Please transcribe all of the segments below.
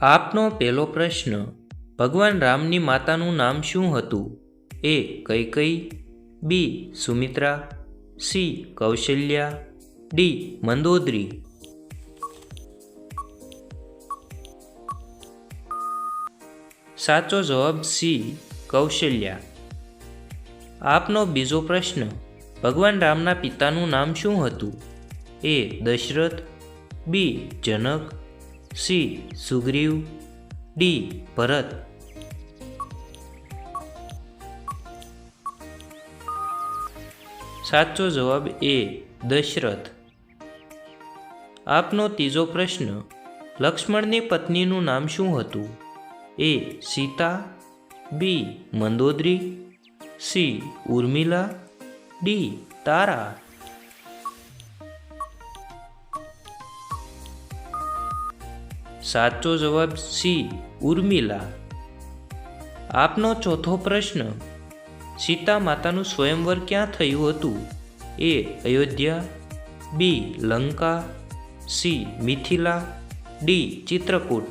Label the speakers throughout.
Speaker 1: આપનો પહેલો પ્રશ્ન, ભગવાન રામની માતાનું નામ શું હતું? A Kaikeyi B, Sumitra. C, Kaushalya. D, Mandodari. સાચો જવાબ સી, કૌશલ્યા. આપનો બીજો પ્રશ્ન, ભગવાન રામના પિતાનું નામ શું હતું? A, Dasharath. B, Janak. C. Sugriv. D. Bharat. સાચો જવાબ એ. દશરથ. આપનો ત્રીજો પ્રશ્ન, લક્ષ્મણની પત્નીનું નામ શું હતું? A. Sita. B. Mandodari. C. Urmila. D. Tara. સાચો જવાબ સી, ઉર્મિલા. આપનો ચોથો પ્રશ્ન, સીતા માતાનું સ્વયંવર ક્યાં થયું હતું? A, Ayodhya, B, Lanka, C, Mithila, D, Chitrakoot.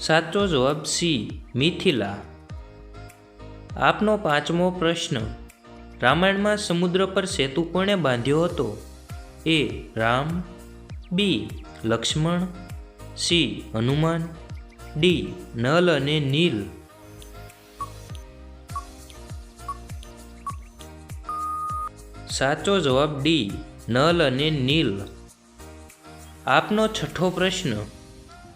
Speaker 1: સાચો જવાબ સી, મિથિલા. આપનો પાંચમો પ્રશ્ન રામાયણમાં સમુદ્ર પર સેતુ કોણે બાંધ્યો હતો? A Ram, B Lakshman, C Hanuman, D Nal અને નીલ. સાચો જવાબ ડી નલ અને નીલ. આપનો છઠ્ઠો પ્રશ્ન.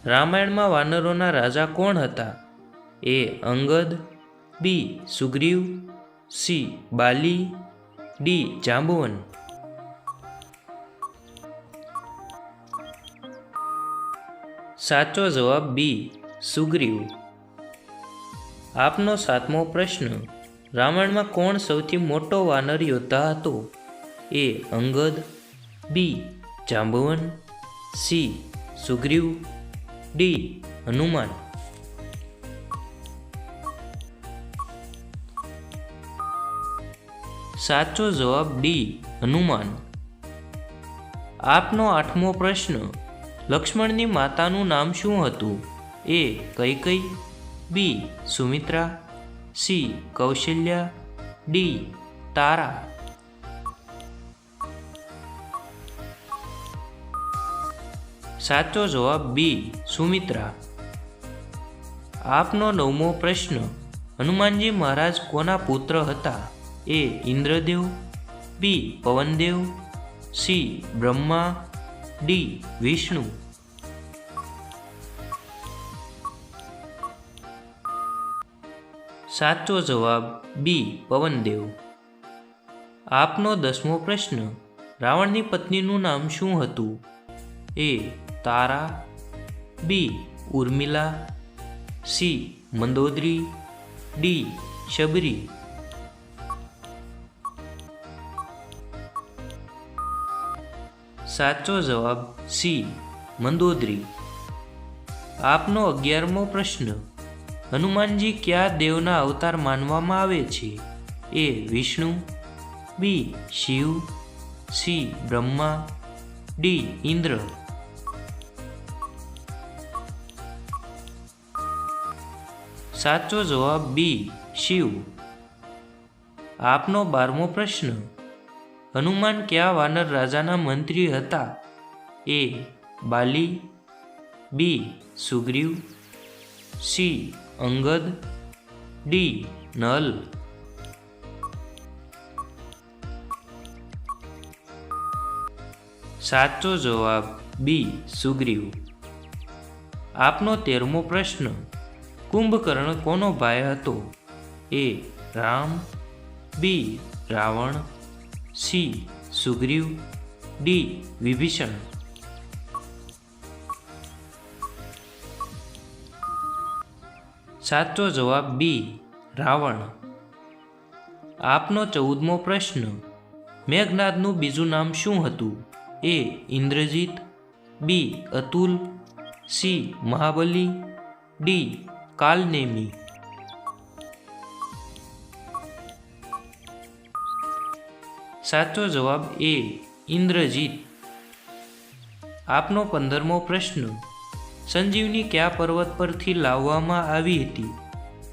Speaker 1: રામાયણમાં વાનરોના રાજા કોણ હતા? A Angad, B Sugriv C, Bali, D, Jambuvan. સાચો જવાબ બી, સુગ્રીવ. આપનો સાતમો પ્રશ્ન, રામાયણમાં કોણ સૌથી મોટો વાનર યોદ્ધા હતો? A, Angad, B, Jambuvan, C, Sugriv, D, Hanuman. સાચો જવાબ ડી, હનુમાન. આપનો આઠમો પ્રશ્ન, લક્ષ્મણની માતાનું નામ શું હતું? A Kaikeyi B, Sumitra. C, Kaushalya. D, Tara. સાચો જવાબ બી, સુમિત્રા. આપનો નવમો પ્રશ્ન, હનુમાનજી મહારાજ કોના પુત્ર હતા? A Indradev, B Pavandev, C Brahma, D Vishnu. સાચો જવાબ બી પવનદેવ. આપનો દસમો પ્રશ્ન, રાવણની પત્નીનું નામ શું હતું? A Tara, B Urmila, C Mandodari, D Shabari. સાચો જવાબ સી, મંદોદરી. આપનો અગિયારમો પ્રશ્ન, હનુમાનજી કયા દેવના અવતાર માનવામાં આવે છે? A, Vishnu, B, Shiv, C, Brahma, D, Indra. સાચો જવાબ બી, શિવ. આપનો બારમો પ્રશ્ન હનુમાન કયા વાનર રાજાના મંત્રી હતા? A. Bali. B. Sugriv. C. Angad. D. Nal. સાચો જવાબ બી. સુગ્રીવ. આપનો તેરમો પ્રશ્ન. કુંભકર્ણ કોનો ભાઈ હતો? A. Ram. B. Ravan. C. Sugriv. D. Vibhishan. સાચો જવાબ બી. રાવણ. આપનો ચૌદમો પ્રશ્ન. મેઘનાદનું બીજું નામ શું હતું? A. Indrajit. B. Atul. C. Mahabali. D. Kalanemi. સાચો જવાબ એ, ઇન્દ્રજીત. આપનો પંદરમો પ્રશ્ન. સંજીવની કયા પર્વત પરથી લાવવામાં આવી હતી?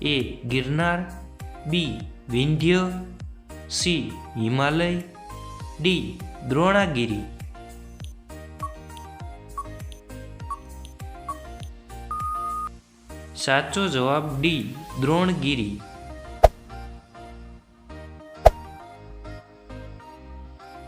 Speaker 1: A, Girnar. B, Vindhya. C, Himalaya. D, Dronagiri. સાચો જવાબ ડી, દ્રોણગીરી.